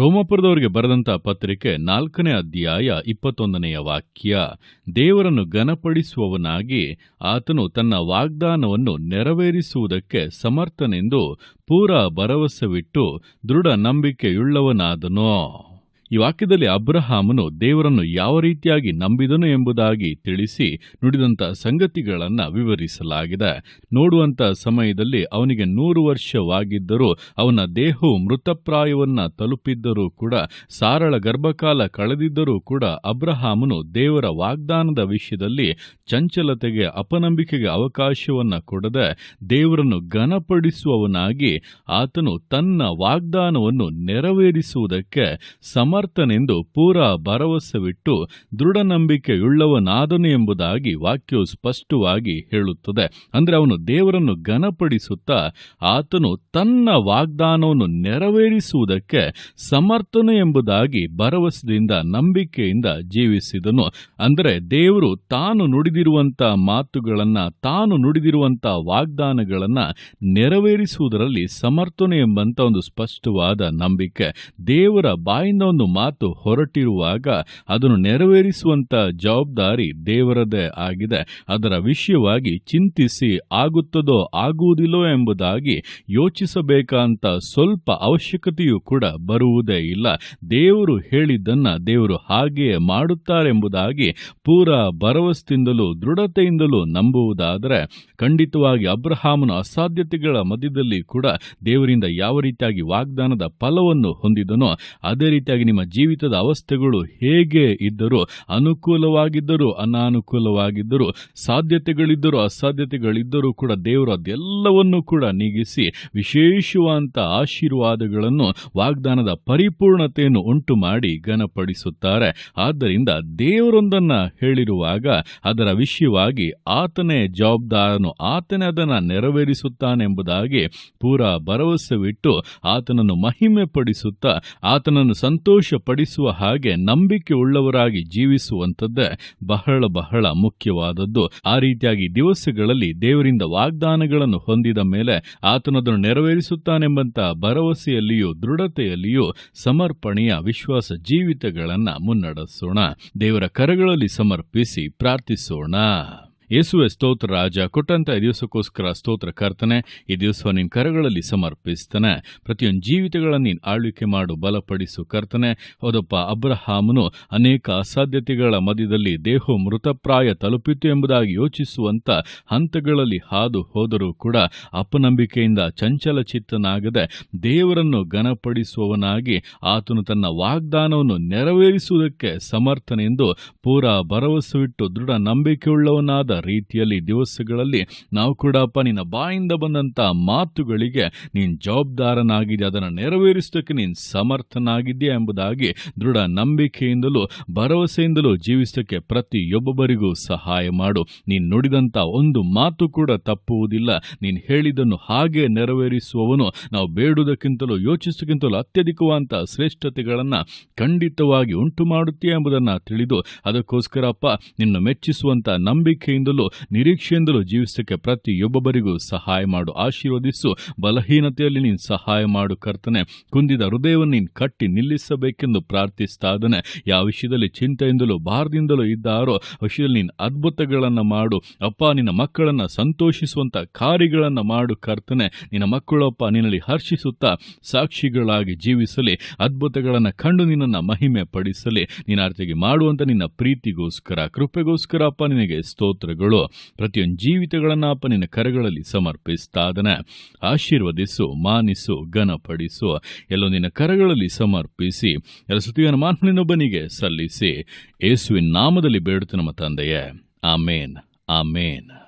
ರೋಮಾಪುರದವರಿಗೆ ಬರೆದಂತ ಪತ್ರಿಕೆ ನಾಲ್ಕನೇ ಅಧ್ಯಾಯ ಇಪ್ಪತ್ತೊಂದನೆಯ ವಾಕ್ಯ, ದೇವರನ್ನು ಘನಪಡಿಸುವವನಾಗಿ ಆತನು ತನ್ನ ವಾಗ್ದಾನವನ್ನು ನೆರವೇರಿಸುವುದಕ್ಕೆ ಸಮರ್ಥನೆಂದು ಪೂರ ಭರವಸೆವಿಟ್ಟು ದೃಢ ನಂಬಿಕೆಯುಳ್ಳವನಾದನೋ ಈ ವಾಕ್ಯದಲ್ಲಿ ಅಬ್ರಹಾಮನು ದೇವರನ್ನು ಯಾವ ರೀತಿಯಾಗಿ ನಂಬಿದನು ಎಂಬುದಾಗಿ ತಿಳಿಸಿ ನುಡಿದಂಥ ಸಂಗತಿಗಳನ್ನು ವಿವರಿಸಲಾಗಿದೆ. ನೋಡುವಂಥ ಸಮಯದಲ್ಲಿ ಅವನಿಗೆ ನೂರು ವರ್ಷವಾಗಿದ್ದರೂ ಅವನ ದೇಹವು ಮೃತಪ್ರಾಯವನ್ನ ತಲುಪಿದ್ದರೂ ಕೂಡ, ಸಾರಳ ಗರ್ಭಕಾಲ ಕಳೆದಿದ್ದರೂ ಕೂಡ ಅಬ್ರಹಾಮನು ದೇವರ ವಾಗ್ದಾನದ ವಿಷಯದಲ್ಲಿ ಚಂಚಲತೆಗೆ ಅಪನಂಬಿಕೆಗೆ ಅವಕಾಶವನ್ನ ಕೊಡದೆ ದೇವರನ್ನು ಘನಪಡಿಸುವವನಾಗಿ ಆತನು ತನ್ನ ವಾಗ್ದಾನವನ್ನು ನೆರವೇರಿಸುವುದಕ್ಕೆ ಸಮರ್ಥನೆಂದು ಪೂರಾ ಭರವಸೆವಿಟ್ಟು ದೃಢ ನಂಬಿಕೆಯುಳ್ಳವನಾದನು ಎಂಬುದಾಗಿ ವಾಕ್ಯವು ಸ್ಪಷ್ಟವಾಗಿ ಹೇಳುತ್ತದೆ. ಅಂದರೆ ಅವನು ದೇವರನ್ನು ಘನಪಡಿಸುತ್ತಾ ಆತನು ತನ್ನ ವಾಗ್ದಾನವನ್ನು ನೆರವೇರಿಸುವುದಕ್ಕೆ ಸಮರ್ಥನು ಎಂಬುದಾಗಿ ಭರವಸೆಯಿಂದ ನಂಬಿಕೆಯಿಂದ ಜೀವಿಸಿದನು. ಅಂದರೆ ದೇವರು ತಾನು ನುಡಿದಿರುವಂತ ಮಾತುಗಳನ್ನ, ತಾನು ನುಡಿದಿರುವಂತ ವಾಗ್ದಾನಗಳನ್ನ ನೆರವೇರಿಸುವುದರಲ್ಲಿ ಸಮರ್ಥನೆ ಎಂಬಂತ ಒಂದು ಸ್ಪಷ್ಟವಾದ ನಂಬಿಕೆ. ದೇವರ ಬಾಯಿಂದ ಒಂದು ಮಾತು ಹೊರಟಿರುವಾಗ ಅದನ್ನು ನೆರವೇರಿಸುವಂತ ಜವಾಬ್ದಾರಿ ದೇವರದೇ ಆಗಿದೆ. ಅದರ ವಿಷಯವಾಗಿ ಚಿಂತಿಸಿ ಆಗುತ್ತದೋ ಆಗುವುದಿಲ್ಲೋ ಎಂಬುದಾಗಿ ಯೋಚಿಸಬೇಕಂತ ಸ್ವಲ್ಪ ಅವಶ್ಯಕತೆಯೂ ಕೂಡ ಬರುವುದೇ ಇಲ್ಲ. ದೇವರು ಹೇಳಿದ್ದನ್ನ ದೇವರು ಹಾಗೆಯೇ ಮಾಡುತ್ತಾರೆಂಬುದಾಗಿ ಪೂರ ಭರವಸೆಯಿಂದಲೂ ದೃಢತೆಯಿಂದಲೂ ನಂಬುವುದಾದರೆ ಖಂಡಿತವಾಗಿ ಅಬ್ರಹಾಮನ ಅಸಾಧ್ಯತೆಗಳ ಮಧ್ಯದಲ್ಲಿ ಕೂಡ ದೇವರಿಂದ ಯಾವ ರೀತಿಯಾಗಿ ವಾಗ್ದಾನದ ಫಲವನ್ನು ಹೊಂದಿದನೋ ಅದೇ ರೀತಿಯಾಗಿ ನಿಮ್ಮ ಜೀವಿತದ ಅವಸ್ಥೆಗಳು ಹೇಗೆ ಇದ್ದರೂ ಅನುಕೂಲವಾಗಿದ್ದರೂ ಅನಾನುಕೂಲವಾಗಿದ್ದರೂ ಸಾಧ್ಯತೆಗಳಿದ್ದರೂ ಅಸಾಧ್ಯತೆಗಳಿದ್ದರೂ ಕೂಡ ದೇವರು ಅದೆಲ್ಲವನ್ನೂ ಕೂಡ ನೀಗಿಸಿ ವಿಶೇಷವಾದಂಥ ಆಶೀರ್ವಾದಗಳನ್ನು ವಾಗ್ದಾನದ ಪರಿಪೂರ್ಣತೆಯನ್ನು ಉಂಟು ಮಾಡಿ ಘನಪಡಿಸುತ್ತಾರೆ. ಆದ್ದರಿಂದ ದೇವರೊಂದನ್ನ ಹೇಳಿರುವಾಗ ಅದರ ವಿಷಯವಾಗಿ ಆತನೇ ಜವಾಬ್ದಾರನು, ಆತನೇ ಅದನ್ನು ನೆರವೇರಿಸುತ್ತಾನೆಂಬುದಾಗಿ ಪೂರಾ ಭರವಸೆವಿಟ್ಟು ಆತನನ್ನು ಮಹಿಮೆ ಪಡಿಸುತ್ತಾ ಆತನನ್ನು ಸಂತೋಷ ಪಡಿಸುವ ಹಾಗೆ ನಂಬಿಕೆ ಉಳ್ಳವರಾಗಿ ಜೀವಿಸುವಂಥದ್ದೇ ಬಹಳ ಬಹಳ ಮುಖ್ಯವಾದದ್ದು. ಆ ರೀತಿಯಾಗಿ ದಿವಸಗಳಲ್ಲಿ ದೇವರಿಂದ ವಾಗ್ದಾನಗಳನ್ನು ಹೊಂದಿದ ಮೇಲೆ ಆತನದನ್ನು ನೆರವೇರಿಸುತ್ತಾನೆಂಬಂತಹ ಭರವಸೆಯಲ್ಲಿಯೂ ದೃಢತೆಯಲ್ಲಿಯೂ ಸಮರ್ಪಣೆಯ ವಿಶ್ವಾಸ ಜೀವಿತಗಳನ್ನು ಮುನ್ನಡೆಸೋಣ. ದೇವರ ಕರಗಳಲ್ಲಿ ಸಮರ್ಪಿಸಿ ಪ್ರಾರ್ಥಿಸೋಣ. ಯೇಸುವೆ ಸ್ತೋತ್ರ, ರಾಜ, ಕೊಟ್ಟಂತ ದಿವಸಕ್ಕೋಸ್ಕರ ಸ್ತೋತ್ರ ಕರ್ತನೆ, ಈ ದಿವಸ ನಿನ್ನ ಕರಗಳಲ್ಲಿ ಸಮರ್ಪಿಸ್ತಾನೆ. ಪ್ರತಿಯೊಂದು ಜೀವಿತಗಳನ್ನು ನೀನು ಆಳ್ವಿಕೆ ಮಾಡು, ಬಲಪಡಿಸು ಕರ್ತನೆ. ಹೌದಪ್ಪ, ಅಬ್ರಹಾಮನು ಅನೇಕ ಅಸಾಧ್ಯತೆಗಳ ಮಧ್ಯದಲ್ಲಿ ದೇಹ ಮೃತಪ್ರಾಯ ತಲುಪಿತು ಎಂಬುದಾಗಿ ಯೋಚಿಸುವಂತ ಹಂತಗಳಲ್ಲಿ ಹಾದು ಹೋದರೂ ಕೂಡ ಅಪನಂಬಿಕೆಯಿಂದ ಚಂಚಲ ಚಿತ್ತನಾಗದೆ ದೇವರನ್ನು ಘನಪಡಿಸುವವನಾಗಿ ಆತನು ತನ್ನ ವಾಗ್ದಾನವನ್ನು ನೆರವೇರಿಸುವುದಕ್ಕೆ ಸಮರ್ಥನೆಂದು ಪೂರ ಭರವಸೆವಿಟ್ಟು ದೃಢ ನಂಬಿಕೆಯುಳ್ಳವನಾದ ರೀತಿಯಲ್ಲಿ ದಿವಸಗಳಲ್ಲಿ ನಾವು ಕೂಡ ಅಪ್ಪ ನಿನ್ನ ಬಾಯಿಂದ ಬಂದಂತ ಮಾತುಗಳಿಗೆ ನೀನು ಜವಾಬ್ದಾರನಾಗಿದೆ ಅದನ್ನು ನೆರವೇರಿಸೋದಕ್ಕೆ ನೀನು ಸಮರ್ಥನಾಗಿದೆಯಾ ಎಂಬುದಾಗಿ ದೃಢ ನಂಬಿಕೆಯಿಂದಲೂ ಭರವಸೆಯಿಂದಲೂ ಜೀವಿಸೋಕ್ಕೆ ಪ್ರತಿಯೊಬ್ಬೊಬ್ಬರಿಗೂ ಸಹಾಯ ಮಾಡು. ನೀನು ನುಡಿದಂತ ಒಂದು ಮಾತು ಕೂಡ ತಪ್ಪುವುದಿಲ್ಲ. ನೀನು ಹೇಳಿದನ್ನು ಹಾಗೆ ನೆರವೇರಿಸುವವನು ನಾವು ಬೇಡುವುದಕ್ಕಿಂತಲೂ ಯೋಚಿಸೋಕ್ಕಿಂತಲೂ ಅತ್ಯಧಿಕವಾದಂಥ ಶ್ರೇಷ್ಠತೆಗಳನ್ನ ಖಂಡಿತವಾಗಿ ಉಂಟು ಮಾಡುತ್ತೀಯ ಎಂಬುದನ್ನು ತಿಳಿದು ಅದಕ್ಕೋಸ್ಕರಪ್ಪ ನಿನ್ನ ಮೆಚ್ಚಿಸುವಂತ ನಂಬಿಕೆಯಿಂದಲೂ ನಿರೀಕ್ಷೆಯಿಂದಲೂ ಜೀವಿಸಕ್ಕೆ ಪ್ರತಿಯೊಬ್ಬೊಬ್ಬರಿಗೂ ಸಹಾಯ ಮಾಡು, ಆಶೀರ್ವದಿಸು, ಬಲಹೀನತೆಯಲ್ಲಿ ನೀನು ಸಹಾಯ ಮಾಡು ಕರ್ತನೆ. ಕುಂದಿದ ಹೃದಯವನ್ನು ನೀನು ಕಟ್ಟಿ ನಿಲ್ಲಿಸಬೇಕೆಂದು ಪ್ರಾರ್ಥಿಸ್ತಾ ಯಾವ ವಿಷಯದಲ್ಲಿ ಚಿಂತೆಯಿಂದಲೂ ಭಾರದಿಂದಲೂ ಇದ್ದಾರೋ ವಿಷಯದಲ್ಲಿ ನೀನು ಅದ್ಭುತಗಳನ್ನು ಮಾಡು. ಅಪ್ಪ, ನಿನ್ನ ಮಕ್ಕಳನ್ನ ಸಂತೋಷಿಸುವಂತ ಕಾರ್ಯಗಳನ್ನು ಮಾಡು ಕರ್ತನೆ. ನಿನ್ನ ಮಕ್ಕಳಪ್ಪ ನಿನ್ನಲ್ಲಿ ಹರ್ಷಿಸುತ್ತಾ ಸಾಕ್ಷಿಗಳಾಗಿ ಜೀವಿಸಲಿ. ಅದ್ಭುತಗಳನ್ನು ಕಂಡು ನಿನ್ನನ್ನು ಮಹಿಮೆ ಪಡಿಸಲಿ ನೀನು ಅರ್ಥಿಗೆ ಮಾಡುವಂಥ ನಿನ್ನ ಪ್ರೀತಿಗೋಸ್ಕರ, ಕೃಪೆಗೋಸ್ಕರ ಅಪ್ಪ, ನಿನಗೆ ಸ್ತೋತ್ರಗಳು ಪ್ರತಿಯೊಂದು ಜೀವಿತಗಳನ್ನು ಅಪ್ಪನಿನ ಕರಗಳಲ್ಲಿ ಸಮರ್ಪಿಸ್ತಾದನೆ. ಆಶೀರ್ವದಿಸು, ಮಾನಿಸು, ಘನಪಡಿಸು. ನಿನ್ನ ಕರಗಳಲ್ಲಿ ಸಮರ್ಪಿಸಿ, ಎಲ್ಲ ಸ್ತುತಿಯನ್ನು ಮಾನಿನೊಬ್ಬನಿಗೆ ಸಲ್ಲಿಸಿ. ಯೇಸುವಿನ ನಾಮದಲ್ಲಿ ಬೇಡುತ್ತ ನಮ್ಮ ತಂದೆಯೇ. ಆಮೇನ್ ಆಮೇನ್.